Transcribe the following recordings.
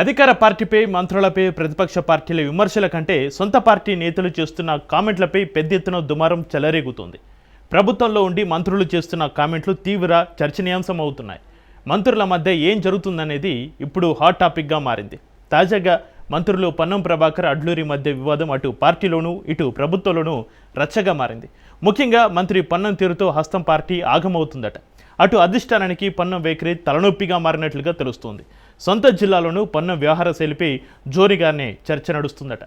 అధికార పార్టీపై మంత్రులపై ప్రతిపక్ష పార్టీల విమర్శల కంటే సొంత పార్టీ నేతలు చేస్తున్న కామెంట్లపై పెద్ద ఎత్తున దుమారం చెలరేగుతోంది. ప్రభుత్వంలో ఉండి మంత్రులు చేస్తున్న కామెంట్లు తీవ్ర చర్చనీయాంశం అవుతున్నాయి మంత్రుల మధ్య ఏం జరుగుతుందనేది ఇప్పుడు హాట్ టాపిక్గా మారింది. తాజాగా మంత్రులు పన్నం ప్రభాకర్ అడ్లూరి మధ్య వివాదం అటు పార్టీలోనూ ఇటు ప్రభుత్వంలోనూ రచ్చగా మారింది. ముఖ్యంగా మంత్రి పన్నం తీరుతో హస్తం పార్టీ ఆగమవుతుందట. అటు అధిష్టానానికి పన్నం వేకరి తలనొప్పిగా మారినట్లుగా తెలుస్తోంది. సొంత జిల్లాలోనూ పన్నం వ్యవహార శైలిపై జోరిగానే చర్చ నడుస్తుందట.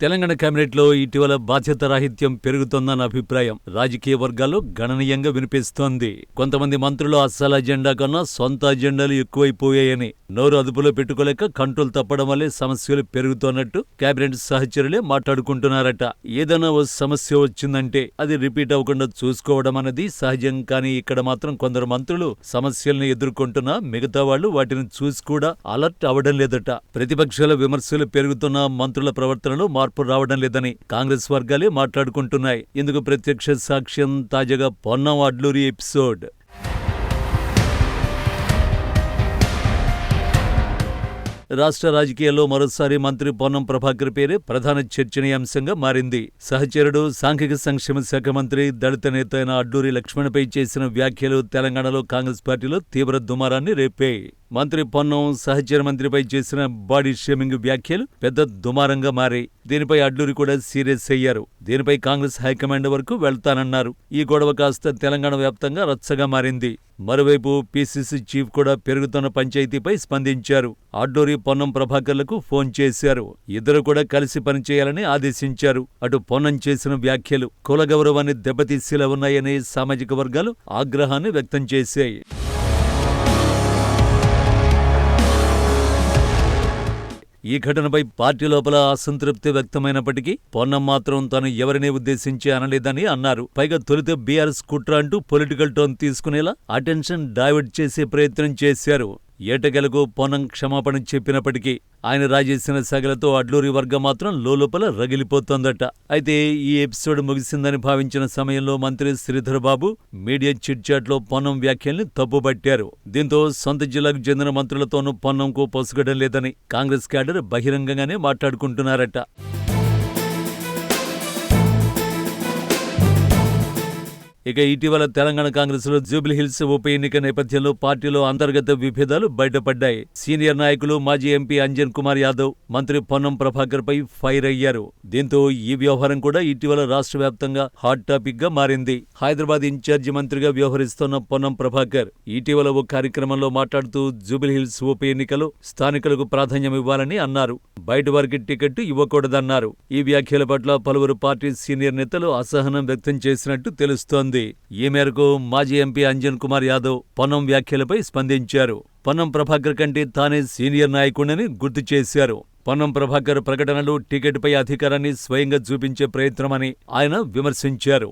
తెలంగాణ కేబినెట్లో ఇటీవల బాధ్యత రాహిత్యం పెరుగుతోందన్న అభిప్రాయం రాజకీయ వర్గాల్లో గణనీయంగా వినిపిస్తోంది. కొంతమంది మంత్రులు అస్సల అజెండా కన్నా సొంత అజెండాలు ఎక్కువైపోయాయని నోరు అదుపులో పెట్టుకోలేక కంట్రోల్ తప్పడం వల్లే సమస్యలు పెరుగుతున్నట్టు కేబినెట్ సహచరులే మాట్లాడుకుంటున్నారట. ఏదైనా ఓ సమస్య వచ్చిందంటే అది రిపీట్ అవ్వకుండా చూసుకోవడం అనేది సహజం కానీ ఇక్కడ మాత్రం కొందరు మంత్రులు సమస్యల్ని ఎదుర్కొంటున్నా మిగతా వాళ్ళు వాటిని చూసి కూడా అలర్ట్ అవ్వడం లేదట. ప్రతిపక్షాల విమర్శలు పెరుగుతున్న మంత్రుల ప్రవర్తనలో మార్పు రావడం లేదని కాంగ్రెస్ వర్గాలే మాట్లాడుకుంటున్నాయి. ఇందుకు ప్రత్యక్ష సాక్ష్యం తాజాగా పొన్నం అడ్లూరి ఎపిసోడ్. రాష్ట్ర రాజకీయాల్లో మరోసారి మంత్రి పొన్నం ప్రభాకర్ పేరే ప్రధాన చర్చనీయాంశంగా మారింది. సహచరుడు సాంఘిక సంక్షేమ శాఖ మంత్రి దళిత నేత అయిన అడ్డూరి లక్ష్మణ్పై చేసిన వ్యాఖ్యలు తెలంగాణలో కాంగ్రెస్ పార్టీలో తీవ్ర దుమారాన్ని రేపాయి. మంత్రి పొన్నం సహచర మంత్రిపై చేసిన బాడీ షేమింగ్ వ్యాఖ్యలు పెద్ద దుమారంగా మారాయి. దీనిపై అడ్లూరి కూడా సీరియస్ అయ్యారు. దీనిపై కాంగ్రెస్ హైకమాండ్ వరకు వెళ్తానన్నారు. ఈ గొడవ కాస్త తెలంగాణ వ్యాప్తంగా రచ్చగా మారింది. మరోవైపు పీసీసీ చీఫ్ కూడా పెరుగుతున్న పంచాయతీపై స్పందించారు. అడ్డూరి పొన్నం ప్రభాకర్లకు ఫోన్ చేశారు. ఇద్దరు కూడా కలిసి పనిచేయాలని ఆదేశించారు. అటు పొన్నం చేసిన వ్యాఖ్యలు కుల గౌరవాన్ని దెబ్బతీసేలా ఉన్నాయని సామాజిక వర్గాలు ఆగ్రహాన్ని వ్యక్తం చేశాయి. ఈ ఘటనపై పార్టీ లోపల అసంతృప్తి వ్యక్తమైనప్పటికీ పొన్నం మాత్రం తను ఎవరినే ఉద్దేశించి అనలేదని అన్నారు. పైగా తొలిత బీఆర్ఎస్ కుట్ర అంటూ పొలిటికల్ టోన్ తీసుకునేలా అటెన్షన్ డైవర్ట్ చేసే ప్రయత్నం చేశారు. ఏటగలకు పొనం క్షమాపణ చెప్పినప్పటికీ ఆయన రాజేసిన సగలతో అడ్లూరి వర్గం మాత్రం లోపల రగిలిపోతోందట. అయితే ఈ ఎపిసోడ్ ముగిసిందని భావించిన సమయంలో మంత్రి శ్రీధర్ బాబు మీడియా చిట్చాట్లో పొన్నం వ్యాఖ్యల్ని తప్పుబట్టారు దీంతో సొంత జిల్లాకు చెందిన మంత్రులతోనూ పొన్నంకు పొసగడం లేదని కాంగ్రెస్ క్యాడర్ బహిరంగంగానే మాట్లాడుకుంటున్నారట. ఇక ఇటీవల తెలంగాణ కాంగ్రెస్లో జూబ్లీహిల్స్ ఉప ఎన్నిక నేపథ్యంలో పార్టీలో అంతర్గత విభేదాలు బయటపడ్డాయి. సీనియర్ నాయకులు మాజీ ఎంపీ అంజన్ కుమార్ యాదవ్ మంత్రి పొన్నం ప్రభాకర్ పై ఫైర్ అయ్యారు. దీంతో ఈ వ్యవహారం కూడా ఇటీవల రాష్ట్ర వ్యాప్తంగా హాట్ టాపిక్గా మారింది. హైదరాబాద్ ఇన్ఛార్జి మంత్రిగా వ్యవహరిస్తున్న పొన్నం ప్రభాకర్ ఇటీవల ఓ కార్యక్రమంలో మాట్లాడుతూ జూబ్లీహిల్స్ ఉప ఎన్నికలో స్థానికులకు ప్రాధాన్యం ఇవ్వాలని అన్నారు. బయట వారికి టికెట్ ఇవ్వకూడదన్నారు. ఈ వ్యాఖ్యల పట్ల పలువురు పార్టీ సీనియర్ నేతలు అసహనం వ్యక్తం చేసినట్టు తెలుస్తోంది. ఈ మేరకు మాజీ ఎంపీ అంజన్ కుమార్ యాదవ్ పొన్నం వ్యాఖ్యలపై స్పందించారు. పొన్నం ప్రభాకర్ కంటే తానే సీనియర్ నాయకుడని గుర్తు చేశారు. పొన్నం ప్రభాకర్ ప్రకటనలు టికెట్పై అధికారాన్ని స్వయంగా చూపించే ప్రయత్నమని ఆయన విమర్శించారు.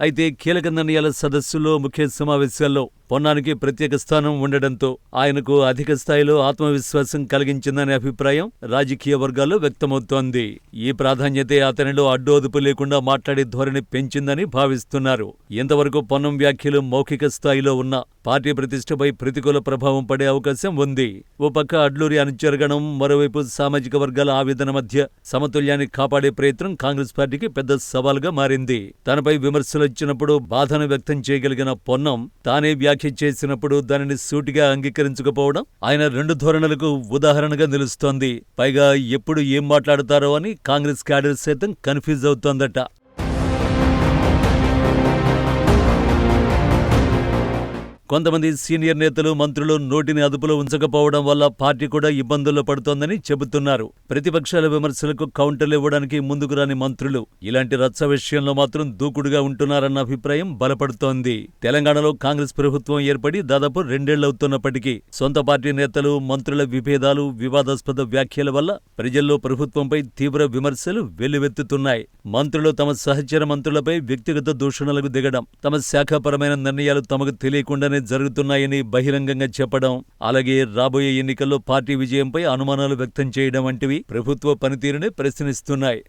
అయితే కీలక నిర్ణయాల సదస్సులో ముఖ్య సమావేశాల్లో పొన్నానికి ప్రత్యేక స్థానం ఉండడంతో ఆయనకు అధిక స్థాయిలో ఆత్మవిశ్వాసం కలిగించిందనే అభిప్రాయం రాజకీయ వర్గాల్లో వ్యక్తమవుతోంది. ఈ ప్రాధాన్యతే అతనిలో అడ్డోదుపు లేకుండా మాట్లాడే ధోరణి పెంచిందని భావిస్తున్నారు. ఇంతవరకు పొన్నం వ్యాఖ్యలు మౌఖిక స్థాయిలో ఉన్న పార్టీ ప్రతిష్టపై ప్రతికూల ప్రభావం పడే అవకాశం ఉంది. ఓ పక్క అడ్లూరి అనుచరగణం మరోవైపు సామాజిక వర్గాల ఆవేదన మధ్య సమతుల్యాన్ని కాపాడే ప్రయత్నం కాంగ్రెస్ పార్టీకి పెద్ద సవాల్గా మారింది. తనపై విమర్శలొచ్చినప్పుడు బాధను వ్యక్తం చేయగలిగిన పొన్నం తానే వ్యాఖ్య చేసినప్పుడు దానిని సూటిగా అంగీకరించకపోవడం ఆయన రెండు ధోరణులకు ఉదాహరణగా నిలుస్తోంది. పైగా ఎప్పుడు ఏం మాట్లాడతారో అని కాంగ్రెస్ క్యాడర్ సైతం కన్ఫ్యూజ్ అవుతోందట. కొంతమంది సీనియర్ నేతలు మంత్రులు నోటిని అదుపులో ఉంచకపోవడం వల్ల పార్టీ కూడా ఇబ్బందుల్లో పడుతోందని చెబుతున్నారు. ప్రతిపక్షాల విమర్శలకు కౌంటర్లు ఇవ్వడానికి ముందుకు రాని మంత్రులు. ఇలాంటి రచ్చ విషయంలో మాత్రం దూకుడుగా ఉంటున్నారన్న అభిప్రాయం బలపడుతోంది. తెలంగాణలో కాంగ్రెస్ ప్రభుత్వం ఏర్పడి దాదాపు రెండేళ్ళవుతున్నప్పటికీ సొంత పార్టీ నేతలు మంత్రుల విభేదాలు వివాదాస్పద వ్యాఖ్యల వల్ల ప్రజల్లో ప్రభుత్వంపై తీవ్ర విమర్శలు వెల్లువెత్తుతున్నాయి. మంత్రులు తమ సహచర మంత్రులపై వ్యక్తిగత దూషణలకు దిగడం తమ శాఖాపరమైన నిర్ణయాలు తమకు తెలియకుండానే జరుగుతున్నాయని బహిరంగంగా చెప్పడం అలాగే రాబోయే ఎన్నికల్లో పార్టీ విజయంపై అనుమానాలు వ్యక్తం చేయడం వంటివి ప్రభుత్వ పనితీరుని ప్రశ్నిస్తున్నాయి.